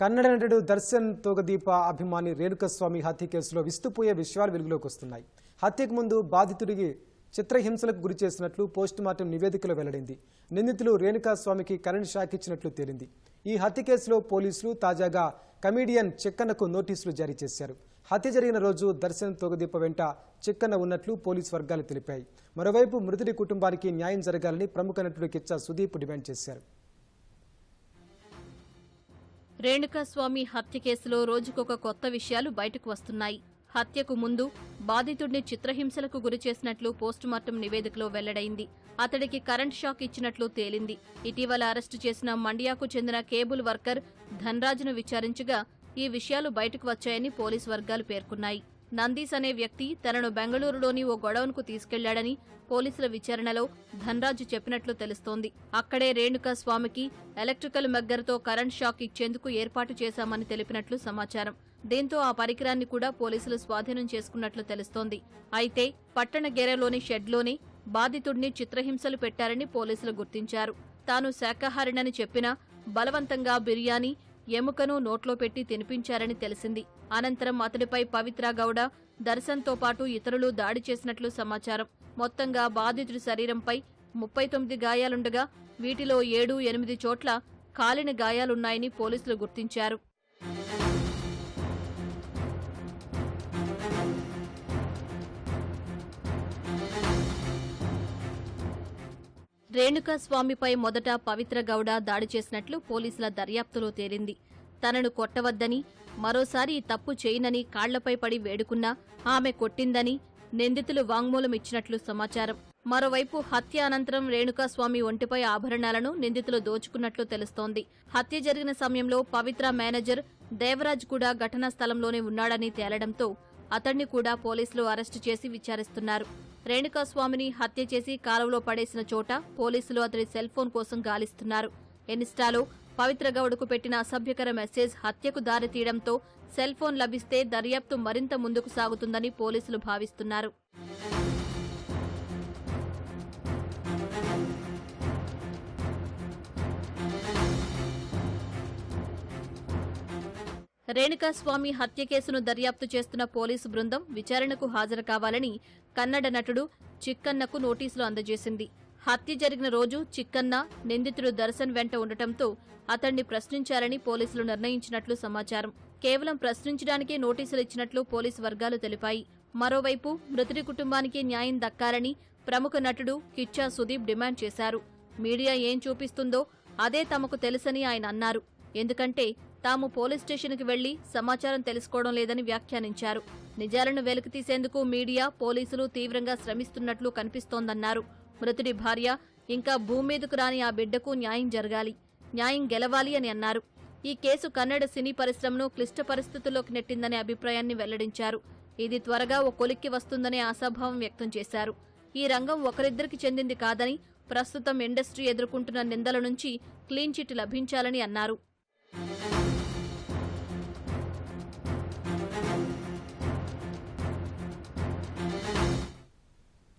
కన్నడ నటుడు దర్శన్ తోగదీప అభిమాని రేణుకస్వామి హత్య కేసులో విస్తుపోయే విషయాలు వెలుగులోకి వస్తున్నాయి. హత్యకు ముందు బాధితుడికి చిత్రహింసలకు గురి చేసినట్లు పోస్టుమార్టం నివేదికలో వెల్లడింది. నిందితులు రేణుకాస్వామికి కరెంట్ షాక్ ఇచ్చినట్లు తేలింది. ఈ హత్య కేసులో పోలీసులు తాజాగా కమీడియన్ చిక్కన్నకు నోటీసులు జారీ చేశారు. హత్య జరిగిన రోజు దర్శన్ తోగదీప వెంట చిక్కన్న ఉన్నట్లు పోలీసు వర్గాలు తెలిపాయి. మరోవైపు మృతుడి కుటుంబానికి న్యాయం జరగాలని ప్రముఖ నటుడు కిచ్చా సుదీప్ డిమాండ్ చేశారు. రేణుకాస్వామి హత్య కేసులో రోజుకొక కొత్త విషయాలు బయటకు వస్తున్నాయి. హత్యకు ముందు బాధితుడిని చిత్రహింసలకు గురి చేసినట్లు పోస్టుమార్టం నివేదికలో వెల్లడైంది. అతడికి కరెంట్ షాక్ ఇచ్చినట్లు తేలింది. ఇటీవల అరెస్టు చేసిన మండియాకు చెందిన కేబుల్ వర్కర్ ధన్రాజును విచారించగా ఈ విషయాలు బయటకు వచ్చాయని పోలీసు వర్గాలు పేర్కొన్నాయి. నందీస్ అనే వ్యక్తి తనను బెంగళూరులోని ఓ గొడవన్కు తీసుకెళ్ళాడని పోలీసుల విచారణలో ధన్రాజు చెప్పినట్లు తెలుస్తోంది. అక్కడే రేణుకా స్వామికి ఎలక్ట్రికల్ మెగ్గర్తో కరెంట్ షాక్ ఇచ్చేందుకు ఏర్పాటు చేశామని తెలిపినట్లు సమాచారం. దీంతో ఆ పరికరాన్ని కూడా పోలీసులు స్వాధీనం చేసుకున్నట్లు తెలుస్తోంది. అయితే పట్టణ గెరలోని షెడ్లోనే బాధితుడిని చిత్రహింసలు పెట్టారని పోలీసులు గుర్తించారు. తాను శాఖాహారినని చెప్పినా బలవంతంగా బిర్యానీ ఎముకను నోట్లో పెట్టి తినిపించారని తెలిసింది. అనంతరం అతడిపై పవిత్ర గౌడ దర్శన్తో పాటు ఇతరులు దాడి చేసినట్లు సమాచారం. మొత్తంగా బాధితుడి శరీరంపై ముప్పై తొమ్మిది గాయాలుండగా వీటిలో ఏడు ఎనిమిది చోట్ల కాలిన గాయాలున్నాయని పోలీసులు గుర్తించారు. రేణుకాస్వామిపై మొదట పవిత్ర గౌడ దాడి చేసినట్లు పోలీసుల దర్యాప్తులో తేలింది. తనను కొట్టవద్దని మరోసారి తప్పు చేయనని కాళ్ళపై పడి వేడుకున్నా ఆమె కొట్టిందని నిందితులు వాంగ్మూలం ఇచ్చినట్లు సమాచారం. మరోవైపు హత్య అనంతరం రేణుకాస్వామి ఒంటిపై ఆభరణాలను నిందితులు దోచుకున్నట్లు తెలుస్తోంది. హత్య జరిగిన సమయంలో పవిత్ర మేనేజర్ దేవరాజ్ కూడా ఘటనా స్థలంలోనే ఉన్నాడని తేలడంతో అతణ్ణి కూడా పోలీసులు అరెస్టు చేసి విచారిస్తున్నారు. రేణుకాస్వామిని హత్య చేసి కాలువలో పడేసిన చోట పోలీసులు అతడి సెల్ ఫోన్ కోసం గాలిస్తున్నారు. ఇన్స్టాలో పవిత్ర గౌడకు పెట్టిన అసభ్యకర మెసేజ్ హత్యకు దారితీయడంతో సెల్ ఫోన్ లభిస్తే దర్యాప్తు మరింత ముందుకు సాగుతుందని పోలీసులు భావిస్తున్నారు. రేణుకాస్వామి హత్య కేసును దర్యాప్తు చేస్తున్న పోలీసు బృందం విచారణకు హాజరు కావాలని కన్నడ నటుడు చిక్కన్నకు నోటీసులు అందజేసింది. హత్య జరిగిన రోజు చిక్కన్న నిందితుడు దర్శన్ వెంట ఉండటంతో అతన్ని ప్రశ్నించాలని పోలీసులు నిర్ణయించినట్లు సమాచారం. కేవలం ప్రశ్నించడానికే నోటీసులు ఇచ్చినట్లు పోలీసు వర్గాలు తెలిపాయి. మరోవైపు మృతుడి కుటుంబానికి న్యాయం దక్కాలని ప్రముఖ నటుడు కిచ్చా సుదీప్ డిమాండ్ చేశారు. మీడియా ఏం చూపిస్తుందో అదే తమకు తెలుసని ఆయన అన్నారు. ఎందుకంటే తాము పోలీస్ స్టేషన్కి వెళ్ళి సమాచారం తెలుసుకోవడం లేదని వ్యాఖ్యానించారు. నిజాలను వెలికితీసేందుకు మీడియా పోలీసులు తీవ్రంగా శ్రమిస్తున్నట్లు కనిపిస్తోందన్నారు. మృతుడి భార్య ఇంకా భూమ్మీదకు రాని ఆ బిడ్డకు న్యాయం జరగాలి న్యాయం గెలవాలి అని అన్నారు. ఈ కేసు కన్నడ సినీ పరిశ్రమను క్లిష్ట పరిస్థితుల్లోకి నెట్టిందనే అభిప్రాయాన్ని వెల్లడించారు. ఇది త్వరగా ఓ కొలిక్కి వస్తుందనే ఆశాభావం వ్యక్తం చేశారు. ఈ రంగం ఒకరిద్దరికి చెందింది కాదని ప్రస్తుతం ఇండస్ట్రీ ఎదుర్కొంటున్న నిందల నుంచి క్లీన్ చిట్ లభించాలని అన్నారు.